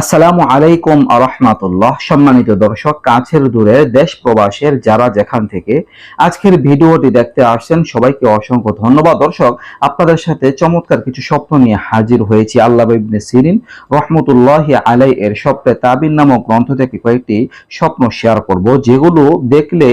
আসসালামু আলাইকুম আরহামাতুল্লাহ সম্মানিত দর্শক, কাছের দূরের দেশ প্রবাসের যারা যেখান থেকে আজকের ভিডিওটি দেখতে আসছেন, সবাইকে অসংখ্য ধন্যবাদ। দর্শক, আপনাদের সাথে চমৎকার কিছু স্বপ্ন নিয়ে হাজির হয়েছি আল্লাহ ইবনে সিরিন রহমতুল্লাহ আলাই এর স্বপ্নে তাবিন নামক গ্রন্থ থেকে কয়েকটি স্বপ্ন শেয়ার করব, যেগুলো দেখলে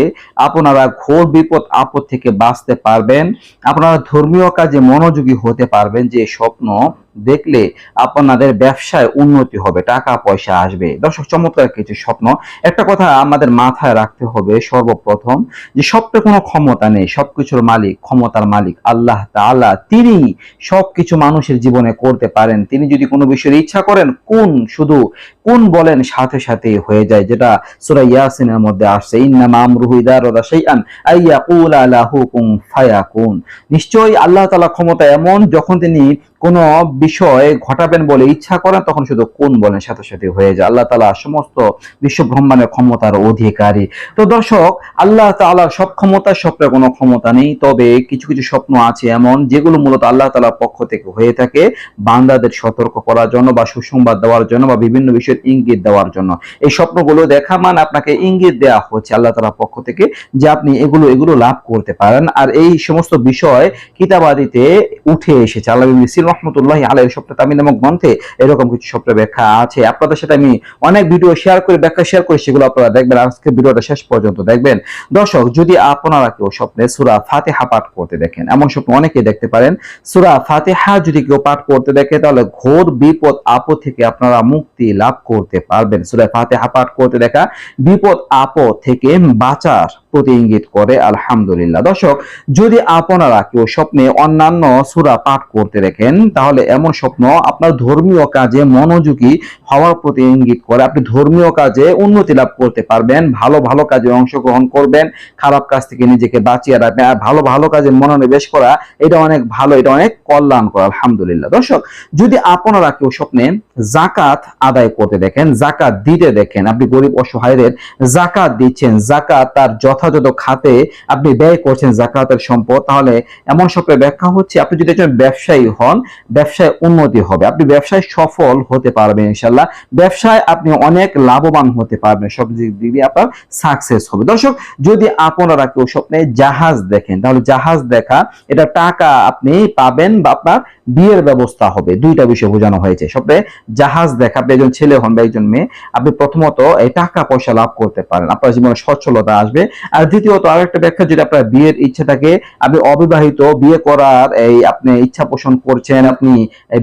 আপনারা ঘোর বিপদ আপদ থেকে বাঁচতে পারবেন। আপনারা ধর্মীয় কাজে মনোযোগী হতে পারবেন যে স্বপ্ন দেখলে আপনাদের ব্যবসায় উন্নতি হবে, টাকা পয়সা আসবে। দর্শক, চমৎকার কিছু স্বপ্ন। একটা কথা আমাদের মাথায় রাখতে হবে সর্বপ্রথম যে স্বপ্নে কোনো ক্ষমতা নেই, সবকিছুর মালিক, ক্ষমতার মালিক আল্লাহ তাআলা। তিনি সবকিছু মানুষের জীবনে করতে পারেন। তিনি যদি কোনো বিষয়ের ইচ্ছা করেন, কোন শুধু কোন বলেন সাথে সাথে হয়ে যায়, যেটা সূরা ইয়াসিনের মধ্যে আসছে, ইন্নামা আমরুহু ইদা রাদা শাইআন আইয়াকুলা লাহু কুন নিশ্চয়ই আল্লাহ তাআলা ক্ষমতা এমন যখন তিনি কোন বিষয় ঘটাবেন বলে ইচ্ছা করেন তখন শুধু কোন বলেন সাথে সাথে হয়ে যায়। আল্লাহ তালা সমস্ত বিশ্ব ব্রহ্মাণ্ডের ক্ষমতার অধিকারী। তো দর্শক, আল্লাহ তালার সব ক্ষমতা স্বপ্নের কোনো ক্ষমতা নেই, তবে কিছু কিছু স্বপ্ন আছে এমন, যেগুলো মূলত আল্লাহ তালার পক্ষ থেকে হয়ে থাকে বান্দাদের সতর্ক করার জন্য বা সুসংবাদ দেওয়ার জন্য বা বিভিন্ন বিষয়ের ইঙ্গিত দেওয়ার জন্য। এই স্বপ্নগুলো দেখা মানে আপনাকে ইঙ্গিত দেওয়া হচ্ছে আল্লাহ তালার পক্ষ থেকে যে আপনি এগুলো এগুলো লাভ করতে পারেন। আর এই সমস্ত বিষয় কিতাবাদিতে উঠে এসেছে। আল্লাহ রহমতুল্লাহ আলাই তামিল নামক গ্রন্থে এরকম কিছু স্বপ্নের ব্যাখ্যা আছে। আপনাদের সাথে আমি অনেক ভিডিও শেয়ার করে, ব্যাখ্যা শেয়ার করি, সেগুলো আপনারা দেখবেন। আজকে ভিডিওটা শেষ পর্যন্ত দেখবেন। দর্শক, যদি আপনারা কেউ স্বপ্নে সুরা ফাতেহা পাঠ করতে দেখেন, এমন স্বপ্ন অনেকে দেখতে পারেন, সুরা ফাতেহা যদি কেউ পাঠ করতে দেখে, তাহলে ঘোর বিপদ আপদ থেকে আপনারা মুক্তি লাভ করতে পারবেন। সুরা ফাতেহা পাঠ করতে দেখা বিপদ আপদ থেকে বাঁচার প্রতি ইঙ্গিত করে, আলহামদুলিল্লাহ। দর্শক, যদি আপনারা কেউ স্বপ্নে অন্যান্য সুরা পাঠ করতে দেখেন, তাহলে এমন স্বপ্ন আপনার ধর্মীয় কাজে মনোযোগী হওয়ার প্রতি ইঙ্গিত করে, আপনি ধর্মীয় কাজে উন্নতি লাভ করতে পারবেন, ভালো ভালো কাজে অংশগ্রহণ করবেন, খারাপ কাজ থেকে নিজেকে বাঁচিয়ে রাখবেন, আর ভালো ভালো কাজে মনোনিবেশ করা, এটা অনেক ভালো, এটা অনেক কল্যাণ করা আলহামদুলিল্লাহ। দর্শক, যদি আপনারা কেউ স্বপ্নে জাকাত আদায় করতে দেখেন জাকাত দিতে দেখেন, আপনি গরিব অসহায়দের জাকাত দিচ্ছেন জাকাত তার যথাযথ খাতে আপনি ব্যয় করছেন জাকাতের সম্পদ, তাহলে এমন স্বপ্নের ব্যাখ্যা হচ্ছে আপনি যদি একজন ব্যবসায়ী হন, ব্যবসায় উন্নতি হবে। আপনি ব্যবসায় সফল হতে পারবেন ইনশাল্লাহ ব্যবসায় আপনি অনেক লাভবান হতে পারবেন, সব দিক দিয়ে আপনার সাকসেস হবে। দর্শক, যদি আপনারা কেউ স্বপ্নে জাহাজ দেখেন, তাহলে জাহাজ দেখা, এটা টাকা আপনি পাবেন বা আপনার বিয়ের ব্যবস্থা হবে। দুইটা বিষয় বোঝানো হয়েছে। স্বপ্নে জাহাজ দেখা, আপনি একজন ছেলে হন বা একজন মেয়ে, আপনি প্রথমত এই টাকা পয়সা লাভ করতে পারেন। আপনার জীবনে সচ্ছলতা আসবে। আর দ্বিতীয়ত আরেকটা ব্যাখ্যা, যদি আপনার বিয়ের ইচ্ছে থাকে, আপনি অবিবাহিত বিয়ে করার এই আপনি ইচ্ছা পোষণ করছেন, আপনি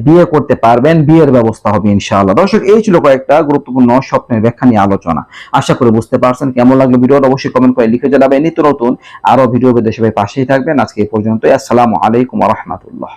বিয়ে করতে পারবেন, বিয়ের ব্যবস্থা হবে ইনশাআল্লাহ। দর্শক, এই ছিল কয়েকটা গুরুত্বপূর্ণ স্বপ্নের ব্যাখ্যা নিয়ে আলোচনা। আশা করি বুঝতে পারছেন কেমন লাগল ভিডিওটা, অবশ্যই কমেন্ট করে লিখে জানাবেন। নিত্য নতুন আরও ভিডিও দেশে ভাই পাশেই থাকবেন। আজকে এই পর্যন্ত আসসালামু আলাইকুম রহমতুল্লাহ।